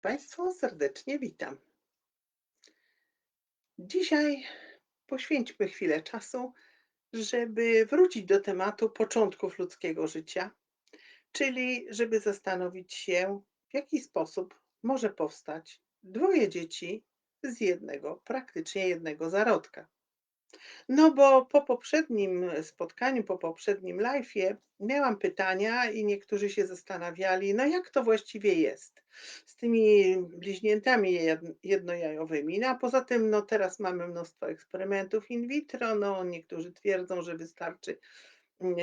Państwa serdecznie witam. Dzisiaj poświęćmy chwilę czasu, żeby wrócić do tematu początków ludzkiego życia, czyli żeby zastanowić się, w jaki sposób może powstać dwoje dzieci z jednego, praktycznie jednego zarodka. No bo po poprzednim spotkaniu, po poprzednim live'ie miałam pytania i niektórzy się zastanawiali, no jak to właściwie jest z tymi bliźniętami jed- jednojajowymi. No a poza tym, no teraz mamy mnóstwo eksperymentów in vitro, no niektórzy twierdzą, że wystarczy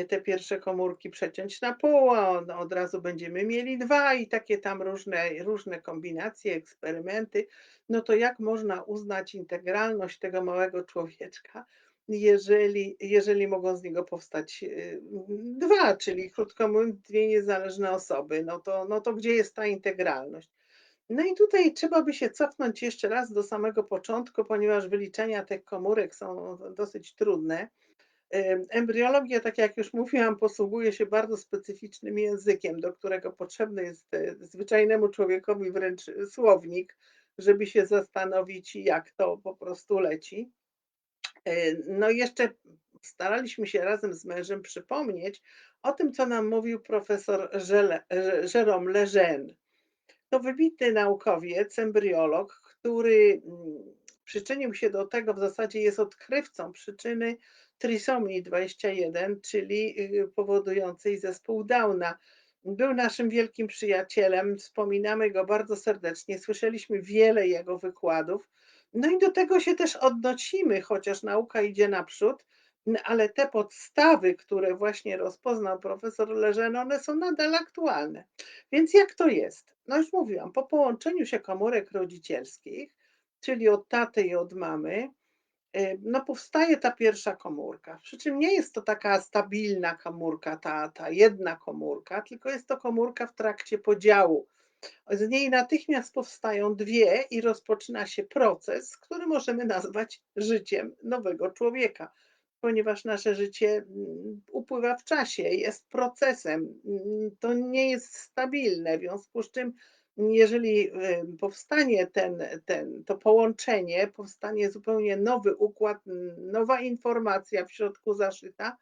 te pierwsze komórki przeciąć na pół, a od razu będziemy mieli dwa i takie tam różne, różne kombinacje, eksperymenty. No to jak można uznać integralność tego małego człowieczka, jeżeli, jeżeli mogą z niego powstać y, dwa, czyli krótko mówiąc, dwie niezależne osoby, no to, no to gdzie jest ta integralność? No i tutaj trzeba by się cofnąć jeszcze raz do samego początku, ponieważ wyliczenia tych komórek są dosyć trudne. Ym, Embriologia, tak jak już mówiłam, posługuje się bardzo specyficznym językiem, do którego potrzebny jest e, zwyczajnemu człowiekowi wręcz słownik, żeby się zastanowić, jak to po prostu leci. E, No jeszcze staraliśmy się razem z mężem przypomnieć o tym, co nam mówił profesor Jérôme Lejeune. To wybitny naukowiec, embriolog, który mm, przyczynił się do tego, w zasadzie jest odkrywcą przyczyny trisomii 21, czyli y, powodującej zespół Downa. Był naszym wielkim przyjacielem, wspominamy go bardzo serdecznie, słyszeliśmy wiele jego wykładów. No i do tego się też odnosimy, chociaż nauka idzie naprzód, ale te podstawy, które właśnie rozpoznał profesor Leżen, one są nadal aktualne. Więc jak to jest? No już mówiłam, po połączeniu się komórek rodzicielskich, czyli od taty i od mamy, no powstaje ta pierwsza komórka. Przy czym nie jest to taka stabilna komórka, ta, ta jedna komórka, tylko jest to komórka w trakcie podziału. Z niej natychmiast powstają dwie i rozpoczyna się proces, który możemy nazwać życiem nowego człowieka, ponieważ nasze życie mm, upływa w czasie, jest procesem, mm, to nie jest stabilne, w związku z czym jeżeli powstanie ten, ten, to połączenie, powstanie zupełnie nowy układ, nowa informacja w środku zaszyta,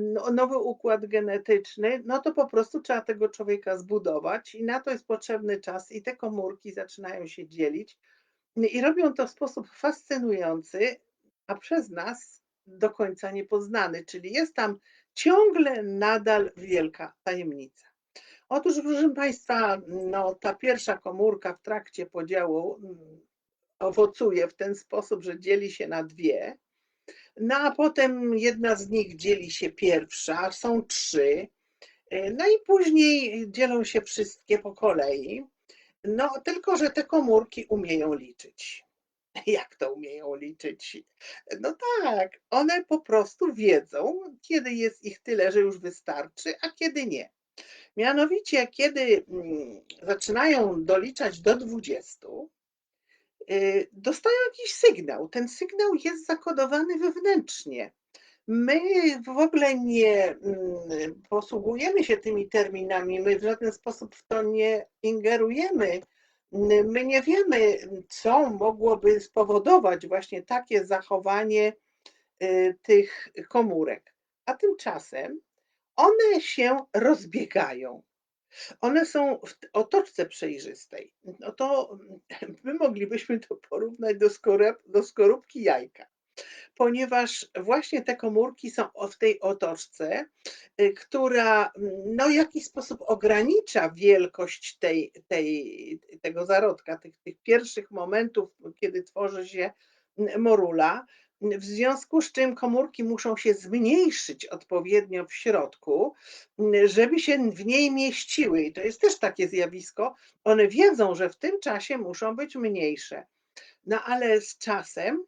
no- nowy układ genetyczny, no to po prostu trzeba tego człowieka zbudować i na to jest potrzebny czas i te komórki zaczynają się dzielić i robią to w sposób fascynujący, a przez nas do końca niepoznany, czyli jest tam ciągle nadal wielka tajemnica. Otóż, proszę Państwa, no, ta pierwsza komórka w trakcie podziału mm, owocuje w ten sposób, że dzieli się na dwie. No a potem jedna z nich dzieli się pierwsza, są trzy. Y, No i później dzielą się wszystkie po kolei. No tylko, że te komórki umieją liczyć. Jak to umieją liczyć? No tak, one po prostu wiedzą, kiedy jest ich tyle, że już wystarczy, a kiedy nie. Mianowicie, kiedy mm, zaczynają doliczać do 20, y, dostają jakiś sygnał. Ten sygnał jest zakodowany wewnętrznie. My w ogóle nie mm, posługujemy się tymi terminami, my w żaden sposób w to nie ingerujemy. My nie wiemy, co mogłoby spowodować właśnie takie zachowanie y, tych komórek. A tymczasem one się rozbiegają. One są w otoczce przejrzystej. No to my moglibyśmy to porównać do, skorep, do skorupki jajka, ponieważ właśnie te komórki są w tej otoczce, y, która mm, no, w jakiś sposób ogranicza wielkość tej, tej, tego zarodka, tych, tych pierwszych momentów, kiedy tworzy się mm, morula. W związku z czym komórki muszą się zmniejszyć odpowiednio w środku, żeby się w niej mieściły. I to jest też takie zjawisko. One wiedzą, że w tym czasie muszą być mniejsze. No ale z czasem,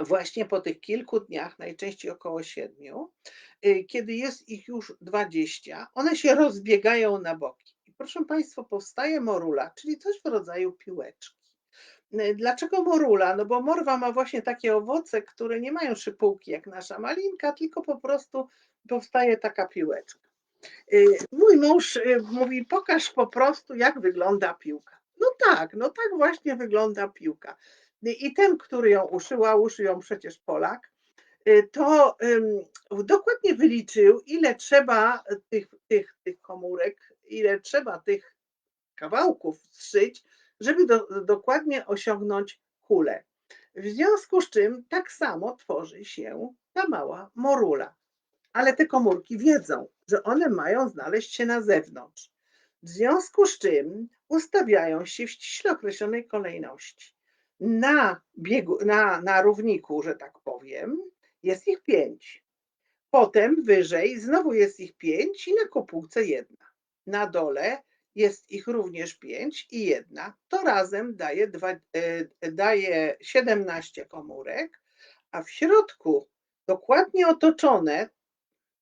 właśnie po tych kilku dniach, najczęściej około siedmiu, y, kiedy jest ich już 20, one się rozbiegają na boki. I proszę Państwa, powstaje morula, czyli coś w rodzaju piłeczki. Y, Dlaczego morula? No bo morwa ma właśnie takie owoce, które nie mają szypułki jak nasza malinka, tylko po prostu powstaje taka piłeczka. Y, Mój mąż y, mówi: Pokaż po prostu, jak wygląda piłka. No tak, no tak właśnie wygląda piłka. I ten, który ją uszył, a uszył ją przecież Polak, to dokładnie wyliczył, ile trzeba tych, tych, tych komórek, ile trzeba tych kawałków zszyć, żeby do, dokładnie osiągnąć kulę. W związku z czym tak samo tworzy się ta mała morula. Ale te komórki wiedzą, że one mają znaleźć się na zewnątrz. W związku z czym ustawiają się w ściśle określonej kolejności. Na, biegu, na, na równiku, że tak powiem, jest ich pięć. Potem wyżej znowu jest ich pięć i na kopułce jedna. Na dole jest ich również pięć i jedna. To razem daje, e, daje 17 komórek, a w środku dokładnie otoczone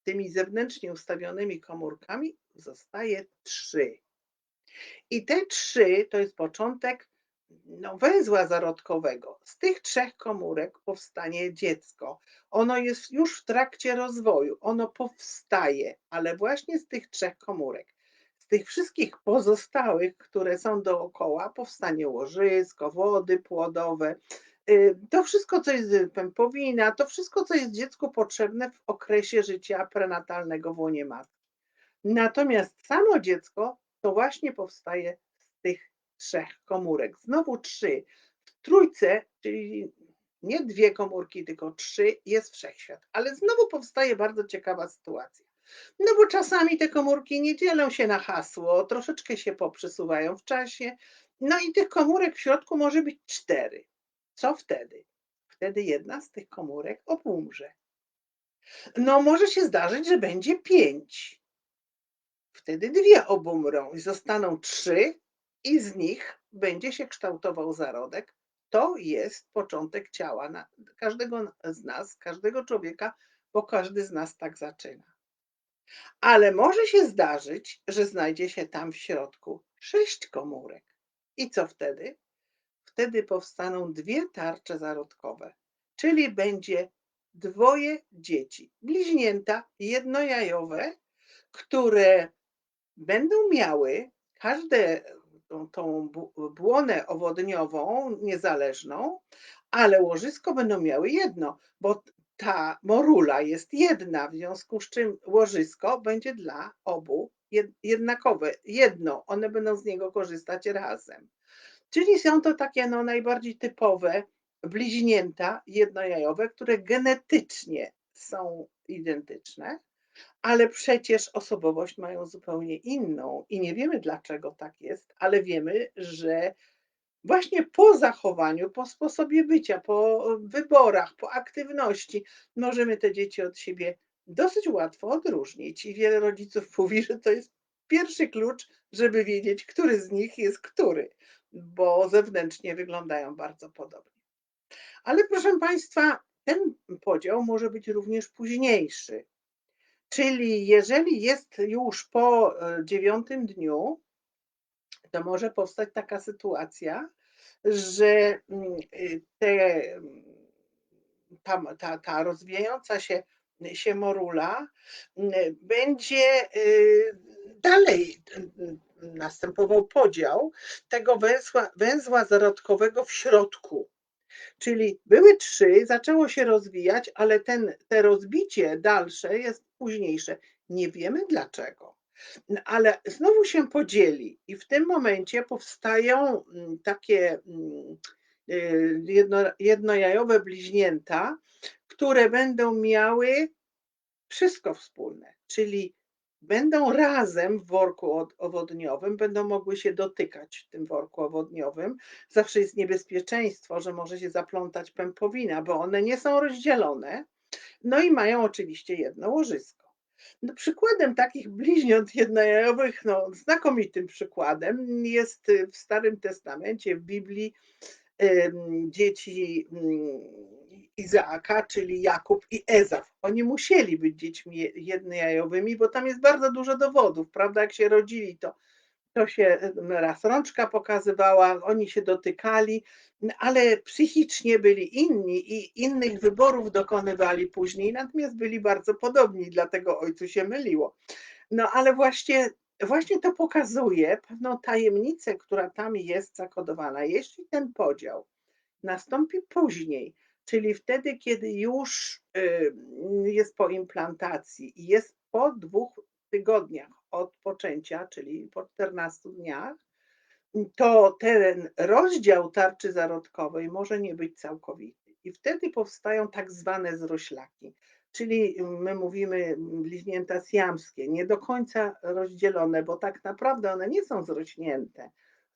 tymi zewnętrznie ustawionymi komórkami zostaje trzy. I te trzy to jest początek no, węzła zarodkowego. Z tych trzech komórek powstanie dziecko. Ono jest już w trakcie rozwoju, ono powstaje, ale właśnie z tych trzech komórek. Tych wszystkich pozostałych, które są dookoła, powstanie łożysko, wody płodowe. Y, to wszystko, co jest pępowina, to wszystko, co jest dziecku potrzebne w okresie życia prenatalnego w łonie matki. Natomiast samo dziecko to właśnie powstaje z tych trzech komórek. Znowu trzy. W trójce, czyli nie dwie komórki, tylko trzy, jest wszechświat. Ale znowu powstaje bardzo ciekawa sytuacja. No bo czasami te komórki nie dzielą się na hasło, troszeczkę się poprzesuwają w czasie. No i tych komórek w środku może być cztery. Co wtedy? Wtedy jedna z tych komórek obumrze. No może się zdarzyć, że będzie pięć. Wtedy dwie obumrą i zostaną trzy, i z nich będzie się kształtował zarodek. To jest początek ciała każdego z nas, każdego człowieka, bo każdy z nas tak zaczyna. Ale może się zdarzyć, że znajdzie się tam w środku sześć komórek. I co wtedy? Wtedy powstaną dwie tarcze zarodkowe, czyli będzie dwoje dzieci, bliźnięta jednojajowe, które będą miały każde tą, błonę owodniową niezależną, ale łożysko będą miały jedno, bo ta morula jest jedna, w związku z czym łożysko będzie dla obu jednakowe, jedno, one będą z niego korzystać razem. Czyli są to takie no, najbardziej typowe bliźnięta jednojajowe, które genetycznie są identyczne, ale przecież osobowość mają zupełnie inną i nie wiemy dlaczego tak jest, ale wiemy, że właśnie po zachowaniu, po sposobie bycia, po wyborach, po aktywności możemy te dzieci od siebie dosyć łatwo odróżnić. I wiele rodziców mówi, że to jest pierwszy klucz, żeby wiedzieć, który z nich jest który, bo zewnętrznie wyglądają bardzo podobnie. Ale proszę Państwa, ten podział może być również późniejszy. Czyli jeżeli jest już po e, dziewiątym dniu, to może powstać taka sytuacja, że mm, y, te, ta, ta, ta rozwijająca się, się morula mm, będzie y, dalej następował podział tego węzła, węzła zarodkowego w środku. Czyli były trzy, zaczęło się rozwijać, ale ten, te rozbicie dalsze jest późniejsze. Nie wiemy dlaczego. No, ale znowu się podzieli i w tym momencie powstają mm, takie mm, y, jedno, jednojajowe bliźnięta, które będą miały wszystko wspólne, czyli będą razem w worku owodniowym, będą mogły się dotykać w tym worku owodniowym. Zawsze jest niebezpieczeństwo, że może się zaplątać pępowina, bo one nie są rozdzielone. No i mają oczywiście jedno łożysko. No, przykładem takich bliźniąt jednojajowych, no, znakomitym przykładem jest w Starym Testamencie, w Biblii, dzieci Izaaka, czyli Jakub i Ezaf. Oni musieli być dziećmi jednojajowymi, bo tam jest bardzo dużo dowodów, prawda? Jak się rodzili, to, to się raz rączka pokazywała, oni się dotykali, ale psychicznie byli inni i innych wyborów dokonywali później, natomiast byli bardzo podobni, dlatego ojcu się myliło. No ale właśnie właśnie to pokazuje pewną tajemnicę, która tam jest zakodowana. Jeśli ten podział nastąpi później, czyli wtedy, kiedy już, jest po implantacji i jest po 2 tygodniach od poczęcia, czyli po 14 dniach, to ten rozdział tarczy zarodkowej może nie być całkowity i wtedy powstają tak zwane zroślaki, czyli my mówimy bliźnięta siamskie, nie do końca rozdzielone, bo tak naprawdę one nie są zrośnięte,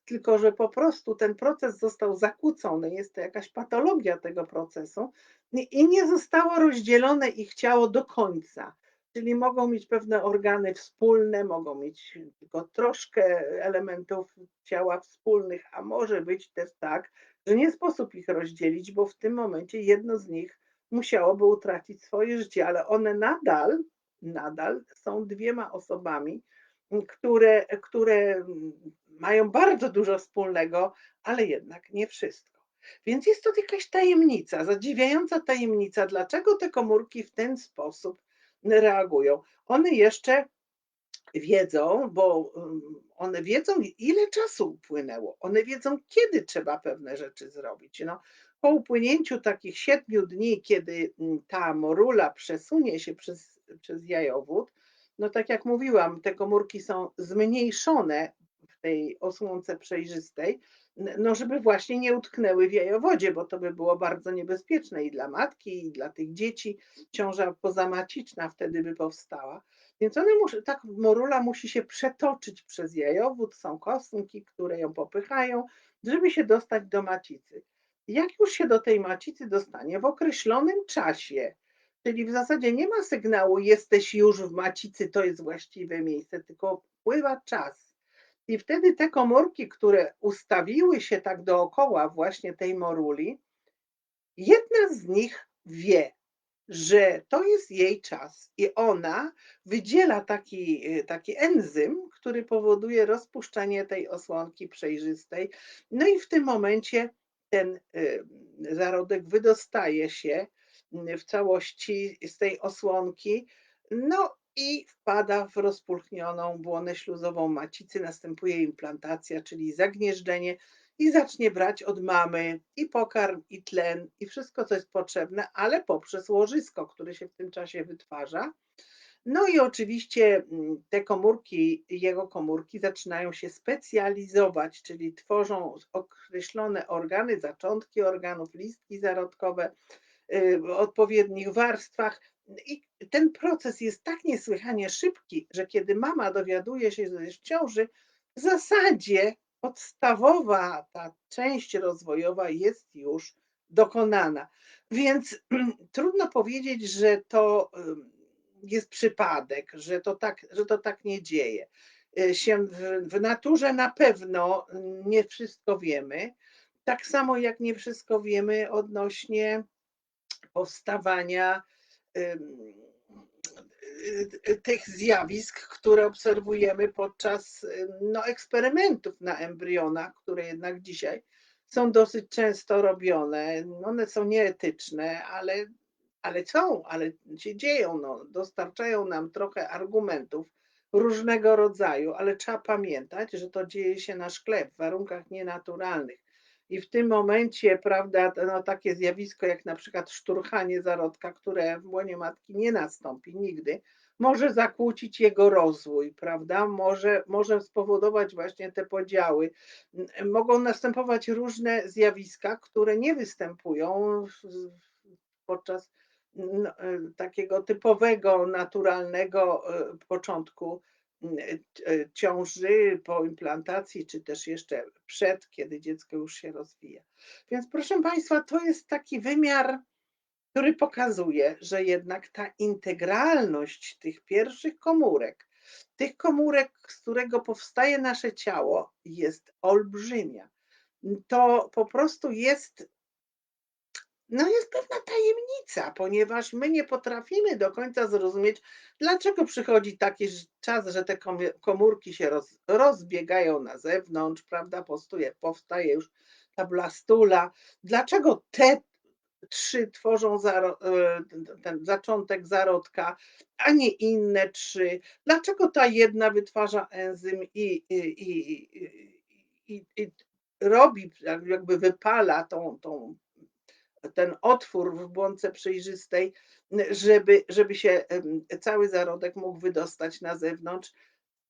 tylko że po prostu ten proces został zakłócony, jest to jakaś patologia tego procesu i nie zostało rozdzielone ich ciało do końca. Czyli mogą mieć pewne organy wspólne, mogą mieć tylko troszkę elementów ciała wspólnych, a może być też tak, że nie sposób ich rozdzielić, bo w tym momencie jedno z nich musiałoby utracić swoje życie, ale one nadal, nadal są dwiema osobami, które, które mają bardzo dużo wspólnego, ale jednak nie wszystko. Więc jest to jakaś tajemnica, zadziwiająca tajemnica, dlaczego te komórki w ten sposób reagują. One jeszcze wiedzą, bo one wiedzą, ile czasu upłynęło. One wiedzą, kiedy trzeba pewne rzeczy zrobić. No, po upłynięciu takich 7 dni, kiedy ta morula przesunie się przez, przez jajowód, no tak jak mówiłam, te komórki są zmniejszone w tej osłonce przejrzystej, no żeby właśnie nie utknęły w jajowodzie, bo to by było bardzo niebezpieczne i dla matki, i dla tych dzieci. Ciąża pozamaciczna wtedy by powstała. Więc one muszą, tak morula musi się przetoczyć przez jajowód, są kosmki, które ją popychają, żeby się dostać do macicy. Jak już się do tej macicy dostanie w określonym czasie, czyli w zasadzie nie ma sygnału jesteś już w macicy, to jest właściwe miejsce, tylko pływa czas. I wtedy te komórki, które ustawiły się tak dookoła właśnie tej moruli, jedna z nich wie, że to jest jej czas i ona wydziela taki, taki enzym, który powoduje rozpuszczenie tej osłonki przejrzystej. No i w tym momencie ten y, zarodek wydostaje się w całości z tej osłonki. No i wpada w rozpulchnioną błonę śluzową macicy, następuje implantacja, czyli zagnieżdżenie i zacznie brać od mamy i pokarm, i tlen, i wszystko, co jest potrzebne, ale poprzez łożysko, które się w tym czasie wytwarza. No i oczywiście mm, te komórki, jego komórki zaczynają się specjalizować, czyli tworzą określone organy, zaczątki organów, listki zarodkowe y, w odpowiednich warstwach. I ten proces jest tak niesłychanie szybki, że kiedy mama dowiaduje się, że jest w ciąży, w zasadzie podstawowa ta część rozwojowa jest już dokonana. Więc trudno powiedzieć, że to jest przypadek, że to tak, że to tak nie dzieje. Y, się w, w naturze na pewno nie wszystko wiemy. Tak samo jak nie wszystko wiemy odnośnie powstawania tych zjawisk, które obserwujemy podczas no, eksperymentów na embrionach, które jednak dzisiaj są dosyć często robione. One są nieetyczne, ale, ale są, ale się dzieją. No, dostarczają nam trochę argumentów różnego rodzaju, ale trzeba pamiętać, że to dzieje się na szkle w warunkach nienaturalnych. I w tym momencie, prawda, no, takie zjawisko jak na przykład szturchanie zarodka, które w łonie matki nie nastąpi nigdy, może zakłócić jego rozwój, prawda? Może, może spowodować właśnie te podziały. Mogą następować różne zjawiska, które nie występują podczas takiego typowego, naturalnego e, początku ciąży, po implantacji, czy też jeszcze przed, kiedy dziecko już się rozwija. Więc proszę Państwa, to jest taki wymiar, który pokazuje, że jednak ta integralność tych pierwszych komórek, tych komórek, z którego powstaje nasze ciało, jest olbrzymia. To po prostu jest no jest pewna tajemnica, ponieważ my nie potrafimy do końca zrozumieć, dlaczego przychodzi taki czas, że te komórki się roz, rozbiegają na zewnątrz, prawda, powstaje, powstaje już ta blastula, dlaczego te 3 tworzą zaro e, ten zaczątek zarodka, a nie inne 3? Dlaczego ta jedna wytwarza enzym i i i i i robi, jakby wypala tą tą ten otwór w błonce przejrzystej, żeby żeby się, cały zarodek mógł wydostać na zewnątrz?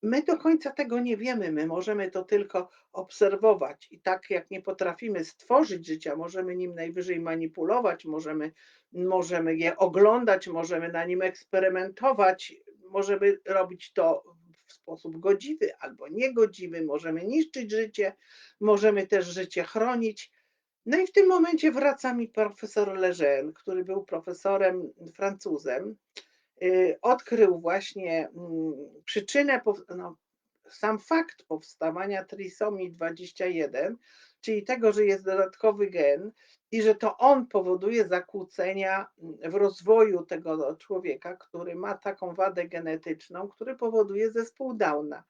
My do końca tego nie wiemy, my możemy to tylko obserwować i tak jak nie potrafimy stworzyć życia, możemy nim najwyżej manipulować, możemy możemy je oglądać, możemy na nim eksperymentować, możemy robić to w sposób godziwy albo niegodziwy, możemy niszczyć życie, możemy też życie chronić. No i w tym momencie wraca mi profesor Lejeune, który był profesorem Francuzem, y, odkrył właśnie, mm, przyczynę no, sam fakt powstawania trisomii 21, czyli tego, że jest dodatkowy gen i że to on powoduje zakłócenia w rozwoju tego człowieka, który ma taką wadę genetyczną, który powoduje zespół Downa.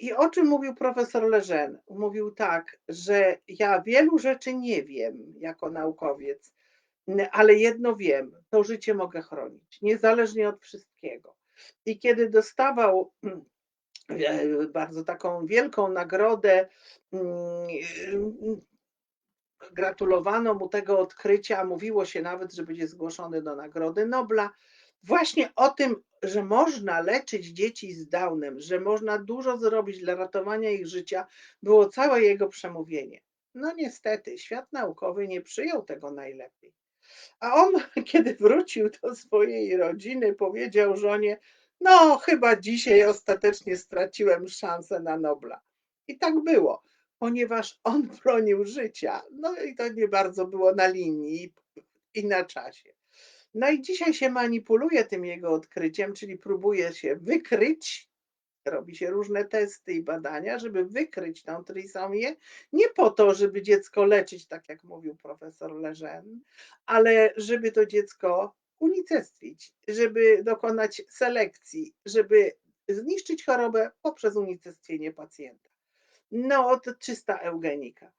I o czym mówił profesor Lejeune? Mówił tak, że ja wielu rzeczy nie wiem jako naukowiec, ale jedno wiem, to życie mogę chronić, niezależnie od wszystkiego. I kiedy dostawał e, bardzo taką wielką nagrodę, mm, gratulowano mu tego odkrycia, mówiło się nawet, że będzie zgłoszony do Nagrody Nobla, właśnie o tym, że można leczyć dzieci z Downem, że można dużo zrobić dla ratowania ich życia, było całe jego przemówienie. No niestety, świat naukowy nie przyjął tego najlepiej. A on, kiedy wrócił do swojej rodziny, powiedział żonie: No, chyba dzisiaj ostatecznie straciłem szansę na Nobla. I tak było, ponieważ on bronił życia. No i to nie bardzo było na linii i na czasie. No i dzisiaj się manipuluje tym jego odkryciem, czyli próbuje się wykryć, robi się różne testy i badania, żeby wykryć tą trisomię, nie po to, żeby dziecko leczyć, tak jak mówił profesor Lejeune, ale żeby to dziecko unicestwić, żeby dokonać selekcji, żeby zniszczyć chorobę poprzez unicestwienie pacjenta. No, to czysta eugenika.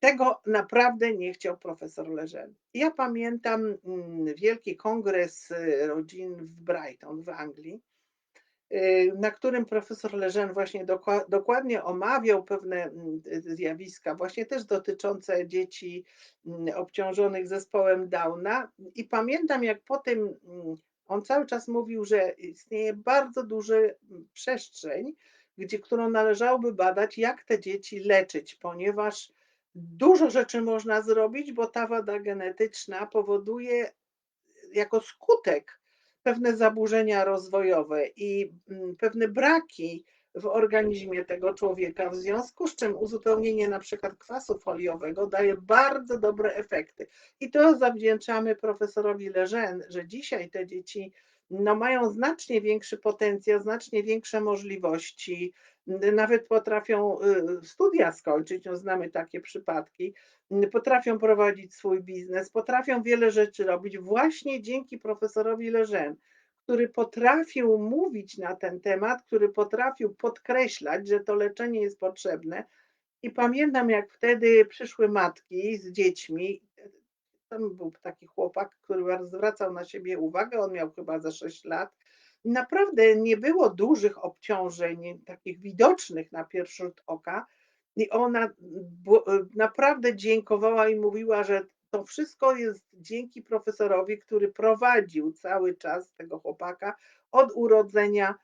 Tego naprawdę nie chciał profesor Lejeune. Ja pamiętam mm, wielki kongres y, rodzin w Brighton w Anglii, y, na którym profesor Lejeune właśnie dokładnie omawiał pewne mm, zjawiska, właśnie też dotyczące dzieci mm, obciążonych zespołem Downa. I pamiętam, jak po tym on cały czas mówił, że istnieje bardzo duża przestrzeń, gdzie, którą należałoby badać, jak te dzieci leczyć, ponieważ Dużo rzeczy można zrobić, bo ta wada genetyczna powoduje jako skutek pewne zaburzenia rozwojowe i mm, pewne braki w organizmie tego człowieka, w związku z czym uzupełnienie na przykład kwasu foliowego daje bardzo dobre efekty. I to zawdzięczamy profesorowi Lejeune, że dzisiaj te dzieci no, mają znacznie większy potencjał, znacznie większe możliwości, nawet potrafią y, studia skończyć, no znamy takie przypadki, potrafią prowadzić swój biznes, potrafią wiele rzeczy robić właśnie dzięki profesorowi Lejeune, który potrafił mówić na ten temat, który potrafił podkreślać, że to leczenie jest potrzebne. I pamiętam, jak wtedy przyszły matki z dziećmi. Tam był taki chłopak, który zwracał na siebie uwagę, on miał chyba za 6 lat naprawdę nie było dużych obciążeń, takich widocznych na pierwszy rzut oka. I ona naprawdę dziękowała i mówiła, że to wszystko jest dzięki profesorowi, który prowadził cały czas tego chłopaka od urodzenia,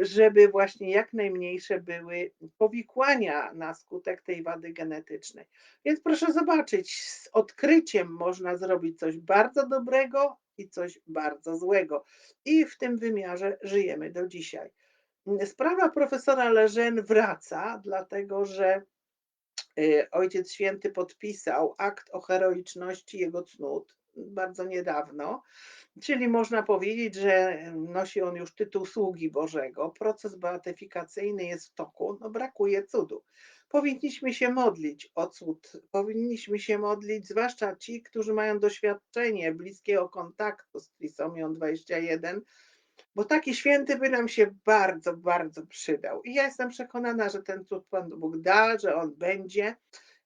żeby właśnie jak najmniejsze były powikłania na skutek tej wady genetycznej. Więc proszę zobaczyć, z odkryciem można zrobić coś bardzo dobrego, i coś bardzo złego. I w tym wymiarze żyjemy do dzisiaj. Sprawa profesora Lejeune wraca, dlatego że y, Ojciec Święty podpisał akt o heroiczności jego cnót bardzo niedawno, czyli można powiedzieć, że nosi on już tytuł sługi Bożego. Proces beatyfikacyjny jest w toku, no brakuje cudu powinniśmy się modlić o cud. Powinniśmy się modlić, zwłaszcza ci, którzy mają doświadczenie bliskiego kontaktu z trisomią 21, bo taki święty by nam się bardzo, bardzo przydał. I ja jestem przekonana, że ten cud Pan Bóg da, że on będzie.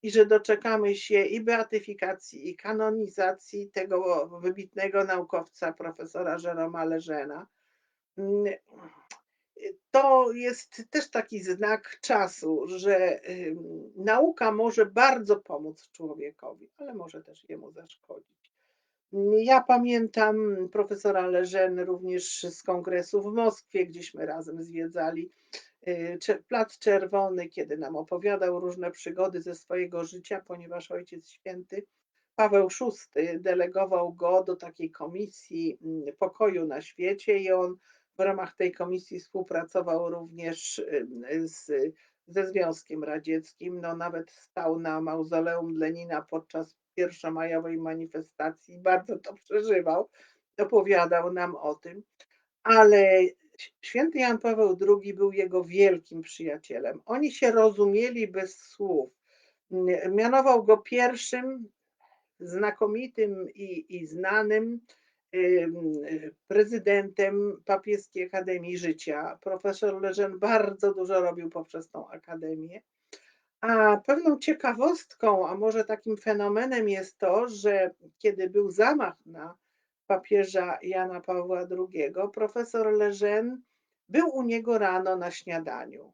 I że doczekamy się i beatyfikacji, i kanonizacji tego wybitnego naukowca profesora Jérôme'a Lejeuna. Mm, to jest też taki znak czasu, że, nauka może bardzo pomóc człowiekowi, ale może też jemu zaszkodzić. Ja pamiętam profesora Lejeune również z kongresu w Moskwie, gdzieśmy razem zwiedzali, Plac Czerwony, kiedy nam opowiadał różne przygody ze swojego życia, ponieważ Ojciec Święty Paweł VI delegował go do takiej komisji, mm, pokoju na świecie i on w ramach tej komisji współpracował również, z ze Związkiem Radzieckim. No, nawet stał na mauzoleum Lenina podczas pierwszomajowej manifestacji, bardzo to przeżywał, opowiadał nam o tym. Ale święty Jan Paweł II był jego wielkim przyjacielem. Oni się rozumieli bez słów. Mianował go pierwszym znakomitym i i znanym, ym, prezydentem Papieskiej Akademii Życia. Profesor Lejeune bardzo dużo robił poprzez tą akademię. A pewną ciekawostką, a może takim fenomenem jest to, że kiedy był zamach na papieża Jana Pawła II, profesor Lejeune był u niego rano na śniadaniu.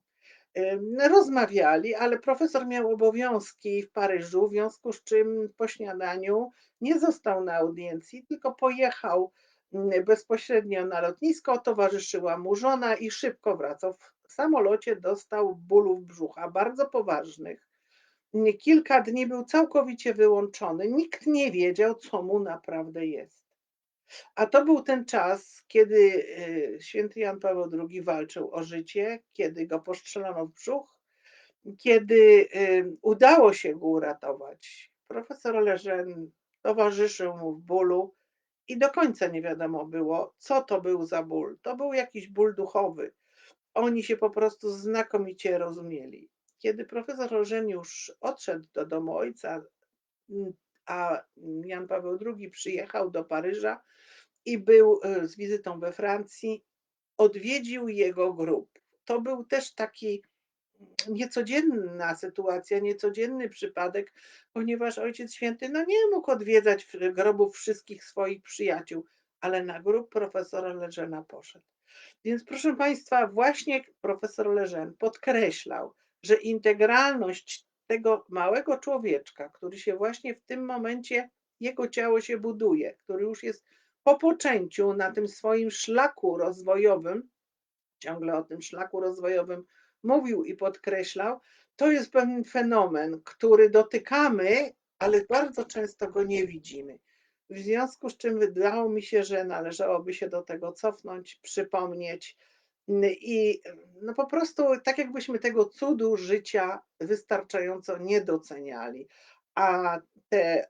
Rozmawiali, ale profesor miał obowiązki w Paryżu, w związku z czym po śniadaniu nie został na audiencji, tylko pojechał, mm, bezpośrednio na lotnisko, towarzyszyła mu żona i szybko wracał. W samolocie dostał bólów brzucha, bardzo poważnych. Kilka dni był całkowicie wyłączony. Nikt nie wiedział, co mu naprawdę jest. A to był ten czas, kiedy, y, święty Jan Paweł II walczył o życie, kiedy go postrzelono w brzuch, kiedy, udało się go uratować. Profesor Lejeune towarzyszył mu w bólu i do końca nie wiadomo było, co to był za ból. To był jakiś ból duchowy. Oni się po prostu znakomicie rozumieli. Kiedy profesor Lejeune już odszedł do domu ojca, a Jan Paweł II przyjechał do Paryża i był, y, z wizytą we Francji, odwiedził jego grób. To był też taki niecodzienna sytuacja, niecodzienny przypadek, ponieważ Ojciec Święty, no, nie mógł odwiedzać grobów wszystkich swoich przyjaciół, ale na grób profesora Lejeuna poszedł. Więc proszę państwa, właśnie profesor Lejeune podkreślał, że integralność tego małego człowieczka, który się właśnie w tym momencie jego ciało się buduje, który już jest po poczęciu na tym swoim szlaku rozwojowym, ciągle o tym szlaku rozwojowym mówił i podkreślał, to jest pewien fenomen, który dotykamy, ale bardzo często go nie widzimy. W związku z czym wydało mi się, że należałoby się do tego cofnąć, przypomnieć, i no, po prostu tak jakbyśmy tego cudu życia wystarczająco nie doceniali. A te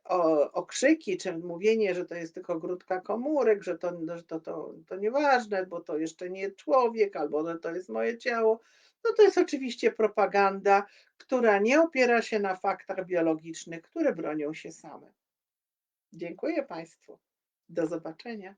okrzyki, czy mówienie, że to jest tylko grudka komórek, że to że to to to nieważne, bo to jeszcze nie człowiek, albo że to jest moje ciało, no to jest oczywiście propaganda, która nie opiera się na faktach biologicznych, które bronią się same. Dziękuję państwu. Do zobaczenia.